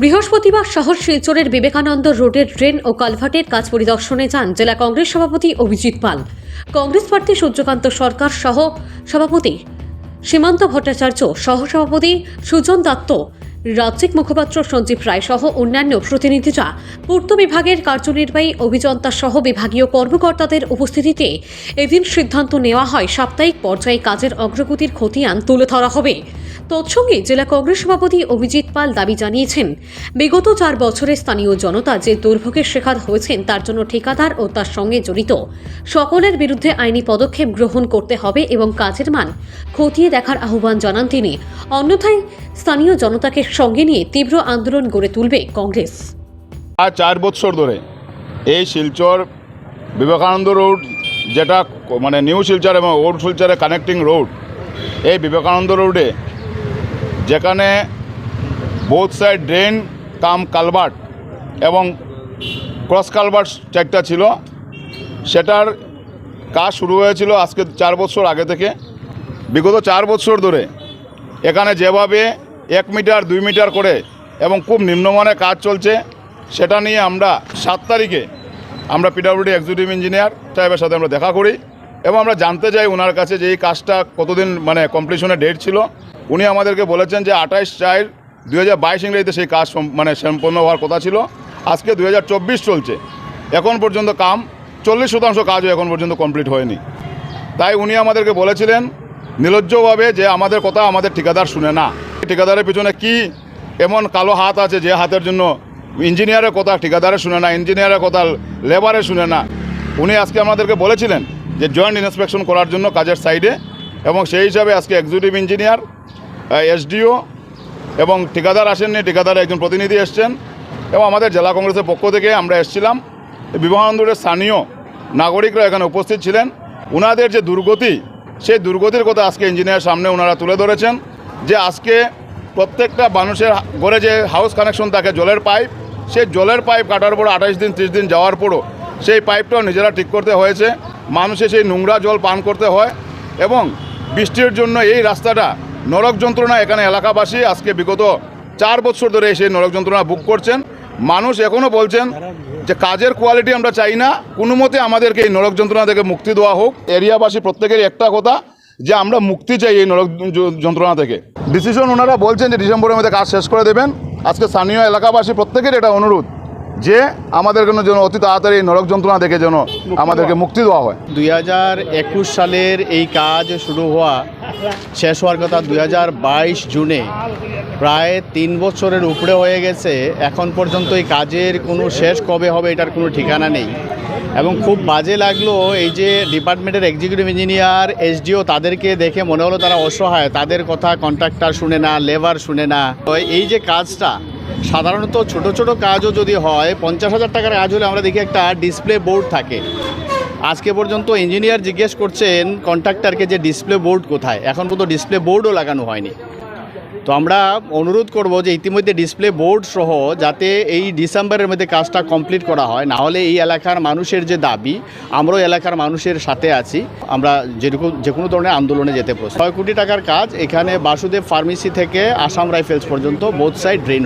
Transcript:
বৃহস্পতিবার শহর শিলচরের বিবেকানন্দ রোডের ড্রেন ও কালভার্টের কাজ পরিদর্শনে যান জেলা কংগ্রেস সভাপতি অভিজিৎ পাল। কংগ্রেস প্রার্থী সূর্যকান্ত সরকার সহ সভাপতি সীমান্ত ভট্টাচার্য, সহ সভাপতি সুজন দত্ত, রাজ্যিক মুখপাত্র সঞ্জীব রায় সহ অন্যান্য প্রতিনিধিরা পূর্ত বিভাগের কার্যনির্বাহী অভিযন্তা সহ বিভাগীয় কর্মকর্তাদের উপস্থিতিতে এদিন সিদ্ধান্ত নেওয়া হয় সাপ্তাহিক পর্যায়ে কাজের অগ্রগতির খতিয়ান তুলে ধরা হবে। তৎসঙ্গে জেলা কংগ্রেস সভাপতি অভিজিৎ পাল দাবি জানিয়েছেন, বিগত চার বছরে স্থানীয় জনতা যে দুর্ভোগের শিকার হয়েছেন তার জন্য ঠিকাদার ও তার সঙ্গে জড়িত। সকলের বিরুদ্ধে আইনি পদক্ষেপ গ্রহণ করতে হবে এবং কাজের মান খতিয়ে দেখার আহ্বান জানান তিনি। অন্যথায় স্থানীয় জনতাকে সঙ্গে নিয়ে তীব্র আন্দোলন গড়ে তুলবে কংগ্রেস। আর চার বছর ধরে এই শিলচর বিবেকানন্দ রোড যেটা মানে নিউ শিলচর এবং ওল্ড শিলচরের কানেক্টিং রোড এই বিবেকানন্দ রোডে যেখানে both side drain cum culvert এবং ক্রস কালভার্ট চারটা ছিল। সেটার কাজ শুরু হয়েছিল আজকে চার বছর আগে থেকে। বিগত চার বছর ধরে এখানে যেভাবে এক মিটার, দুই মিটার করে এবং খুব নিম্নমানের কাজ চলছে, সেটা নিয়ে আমরা সাত তারিখে আমরা পিডাব্লিউডি এক্সিকিউটিভ ইঞ্জিনিয়ার সাহেবের সাথে আমরা দেখা করি এবং আমরা জানতে চাই ওনার কাছে যে এই কাজটা কতদিন মানে কমপ্লিশনের ডেট ছিল। উনি আমাদেরকে বলেছেন যে আঠাইশ চার দু হাজার বাইশ ইংরেজিতে সেই কাজ মানে সম্পন্ন হওয়ার কথা ছিল। আজকে দুই হাজার চব্বিশ চলছে। এখন পর্যন্ত কাম চল্লিশ শতাংশ কাজও এখন পর্যন্ত কমপ্লিট হয়নি। তাই উনি আমাদেরকে বলেছিলেন নির্লজ্জভাবে যে আমাদের কথা আমাদের ঠিকাদার শুনে না। ঠিকাদারের পিছনে কি এমন কালো হাত আছে যে হাতের জন্য ইঞ্জিনিয়ারের কথা ঠিকাদারে শুনে না, ইঞ্জিনিয়ারের কথা লেবারে শুনে না। উনি আজকে আমাদেরকে বলেছিলেন যে জয়েন্ট ইন্সপেকশন করার জন্য কাজের সাইডে এবং সেই হিসাবে আজকে এক্সিকিউটিভ ইঞ্জিনিয়ার এসডিও এবং ঠিকাদার আসেননি, ঠিকাদার একজন প্রতিনিধি এসছেন এবং আমাদের জেলা কংগ্রেসের পক্ষ থেকে আমরা এসেছিলাম। বিবেকানন্দের স্থানীয় নাগরিকরা এখানে উপস্থিত ছিলেন। ওনাদের যে দুর্গতি, সেই দুর্গতির কথা আজকে ইঞ্জিনিয়ার সামনে ওনারা তুলে ধরেছেন যে আজকে প্রত্যেকটা মানুষের ঘরে যে হাউস কানেকশন থাকে, জলের পাইপ সেই জলের পাইপ কাটার পর আঠাশ দিন, ত্রিশ দিন যাওয়ার পরও সেই পাইপটাও নিজেরা ঠিক করতে হয়েছে। মানুষের সেই নোংরা জল পান করতে হয় এবং বৃষ্টির জন্য এই রাস্তাটা নরক যন্ত্রণা এখানে এলাকাবাসী আজকে বিগত চার বছর ধরে সেই নরক যন্ত্রণা বুক করছেন। মানুষ এখনও বলছেন যে কাজের কোয়ালিটি আমরা চাই না। কোনো মতে আমাদেরকে এই নরক যন্ত্রণা থেকে মুক্তি দেওয়া হোক। এরিয়াবাসী প্রত্যেকেরই একটা কথা যে আমরা মুক্তি চাই এই নরক যন্ত্রণা থেকে। ডিসিশন ওনারা বলছেন যে ডিসেম্বরের মধ্যে কাজ শেষ করে দেবেন। আজকে স্থানীয় এলাকাবাসী প্রত্যেকের এটা অনুরোধ। যে আমাদের জন্য যেন অতি তাড়াতাড়ি এই নরক যন্ত্রণা দেখে যেন আমাদেরকে মুক্তি দেওয়া হয়। দুই হাজার একুশ সালের এই কাজ শুরু হওয়া শেষ হওয়ার কথা দুই হাজার বাইশ জুনে প্রায় তিন বছরের উপরে হয়ে গেছে। এখন পর্যন্ত এই কাজের কোনো শেষ কবে হবে এটার কোনো ঠিকানা নেই। এবং খুব বাজে লাগল এই যে ডিপার্টমেন্টের এক্সিকিউটিভ ইঞ্জিনিয়ার এসডিও তাদেরকে দেখে মনে হলো তারা অসহায় তাদের কথা কন্ট্রাক্টর শুনে না লেবার শুনে না। তো এই যে কাজটা সাধারণত ছোট ছোট কাজও যদি হয়, পঞ্চাশ হাজার টাকার কাজ হলে আমরা দেখি একটা ডিসপ্লে বোর্ড থাকে। আজকে পর্যন্ত ইঞ্জিনিয়ার জিজ্ঞেস করছেন কন্ট্রাক্টরকে যে ডিসপ্লে বোর্ড কোথায়? এখন পর্যন্ত ডিসপ্লে বোর্ডও লাগানো হয়নি। তো আমরা অনুরোধ করব যে ইতিমধ্যে ডিসপ্লে বোর্ড সহ যাতে এই ডিসেম্বরের মধ্যে কাজটা কমপ্লিট করা হয়, না হলে এই এলাকার মানুষের যে দাবি, আমরাও এলাকার মানুষের সাথে আছি। আমরা যেরকম যে কোনো ধরনের আন্দোলনে যেতে প্রস্তুত। ছয় কোটি টাকার কাজ, এখানে বাসুদেব ফার্মেসি থেকে আসাম রাইফেলস পর্যন্ত বোথ সাইড ড্রেন